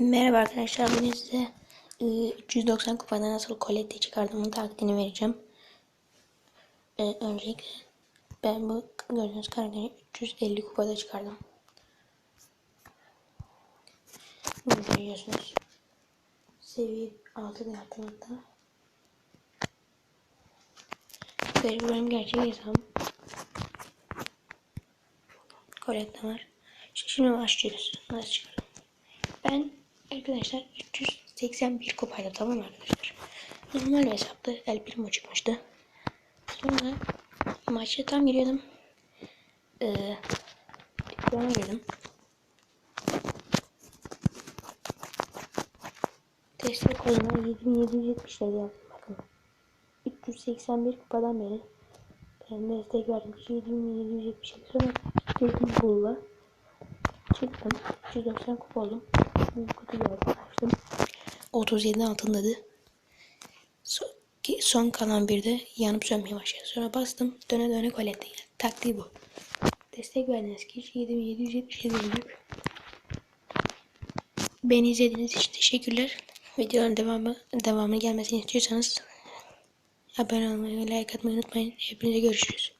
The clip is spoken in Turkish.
Merhaba arkadaşlar. Bugün size e, 390 kupada nasıl kolette çıkardığımın taktiğini vereceğim. E, öncelikle ben bu gördüğünüz karakteri 350 kupada çıkardım. Bunu görüyorsunuz. Seviye 6'da yaptım hatta. Böyle benim gerçek hesabım. Kolette var. Şimdi başlıyoruz. Nasıl çıkardım? Ben arkadaşlar 381 kupayla tamam arkadaşlar. Normal bir hesaptı. El Primo çıkmıştı. Sonra maça tam giriyordum. Ee, ekrana girdim. Destek oyuna 7770 lira yazdım bakın. 381 kupadan beri ben destek verdim. 7770 lira girdim bulla. Çıktım. 390 kupa oldum. Bu kutu geldi. Açtım. 37 altındadı. Son, son kalan bir de yanıp sönmeye başladı. Sonra bastım. Döne döne kolette. Yani taktiği bu. Destek verdiğiniz kişi 7777 büyük. Beni izlediğiniz için teşekkürler. Videoların devamı, devamı gelmesini istiyorsanız abone olmayı ve like atmayı unutmayın. Hepinize görüşürüz.